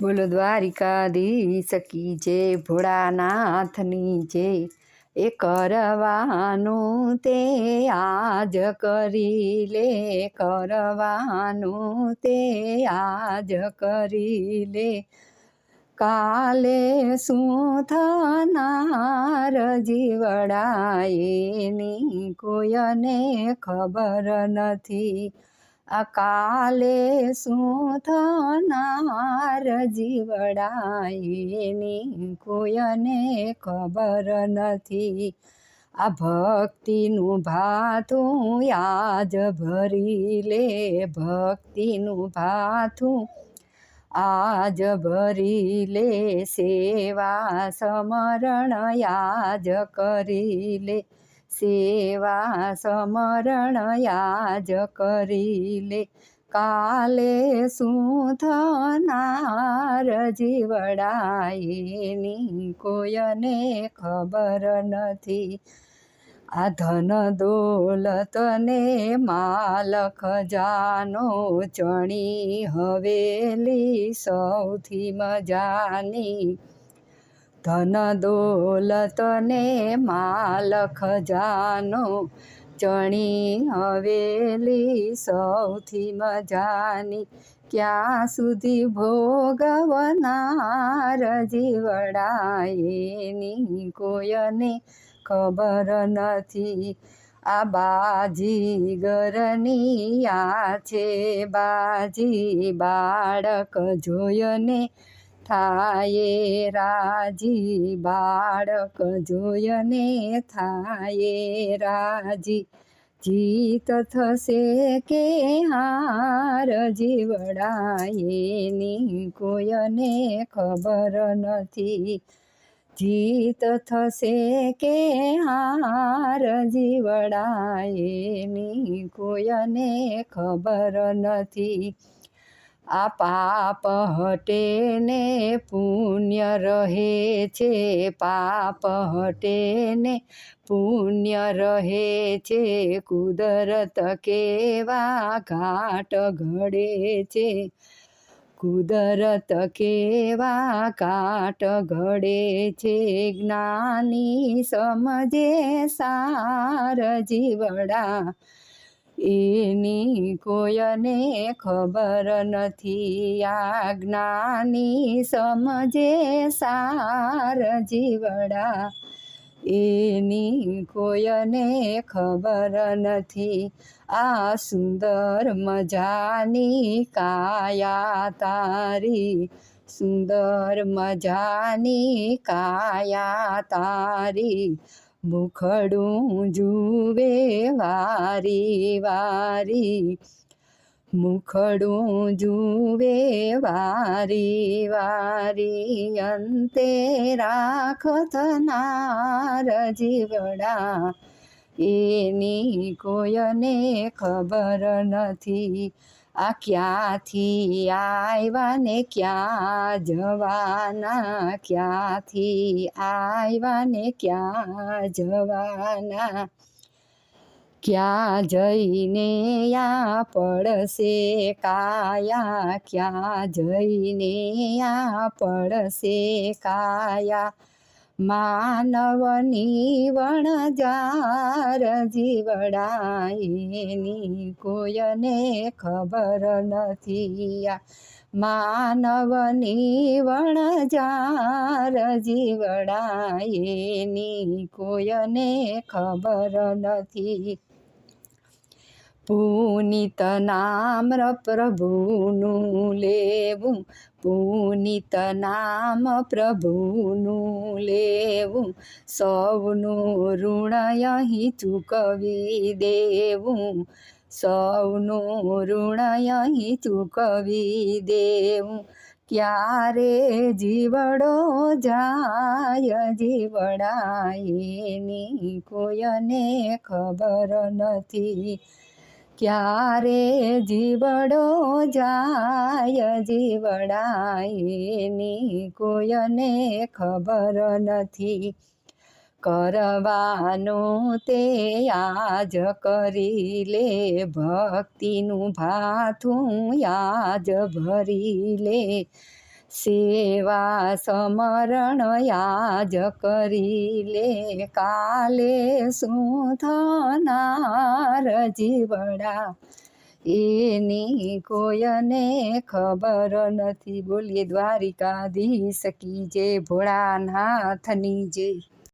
બોલો દ્વારિકાધીશ કી જય ભોળાનાથની જય એ કરવાનું તે આજ કરી લે, કરવાનું તે આજ કરી લે. કાલે શું થનાર જીવડાએની કોઈને ખબર નથી. આ કાલે શું થનાર જીવડાયની કોઈને ખબર નથી આ ભક્તિનું ભાથું આજ ભરી લે ભક્તિનું ભાથું આજ ભરી લે સેવા સમરણ આજ કરી લે સેવા સમરણ યાજ કરી લે કાલે શું થનાર જીવડાએની કોઈને ખબર નથી. આ ધન દોલતને માલ ખજાનો ચણી હવેલી સૌથી મજાની. ધન દોલતને માલ ખજાનો ચણી હવેલી સૌથી મજાની. ક્યાં સુધી ભોગવનાર જીવડાયેની કોઈને ખબર નથી. આ બાજી ગરની આ છે બાજી બાળક જોયને થાય રાજી બાળક જોયને થાય રાજી. જીત થશે કે હાર જીવડાયેની કોઈને ખબર નથી. જીત થશે કે હાર જીવડાયેની કોઈને ખબર નથી. આ પાપ હટે ને પુણ્ય રહે છે. પાપ હટે ને પુણ્ય રહે છે. કુદરત કેવા ઘાટ ઘડે છે. કુદરત કેવા કાટ ઘડે છે. જ્ઞાની સમજે સાર જીવડા. એની કોઈને ખબર નથી. આ જ્ઞાની સમજે સાર જીવડા. એની કોઈને ખબર નથી. આ સુંદર મજાની કાયા તારી. સુંદર મજાની કાયા તારી. મુખડું જુવે વારી વારી. મુખડું જુવે વારી વારી. અંતે રાખ થનાર જીવડા. એની કોઈને ખબર નથી. આ ક્યાંથી આવ્યા ને ક્યાં જવાના? ક્યાંથી આવ્યા ને ક્યાં જવાના? ક્યાં જઈને આ પડશે કાયા? ક્યાં જઈને આ પડશે કાયા? માનવની વણજાર જીવડાએની કોઈને ખબર નથી આ. માનવની વણજાર જીવડાએની કોઈને ખબર નથી પુનિત નામ પ્રભુનું લેવું પુનિત નામ પ્રભુનું લેવું સૌનું ઋણ અહીં ચૂકવી દેવું સૌનું ઋણ અહીં ચૂકવી દેવું ક્યારે જીવડો જાય જીવડાયની કોઈને ખબર નથી ક્યારે જીવડો જાય? જીવડાયની કોઈને ખબર નથી. કરવાનું તે આજ કરી લે, ભક્તિનું ભાથું આજ ભરી લે. સેવા સમરણ યાજ કરી લે. કાલે શું થનાર જીવડા. એની કોયને ખબર નથી. બોલીએ, દ્વારિકાધીશ કી જે ભોળાનાથની જય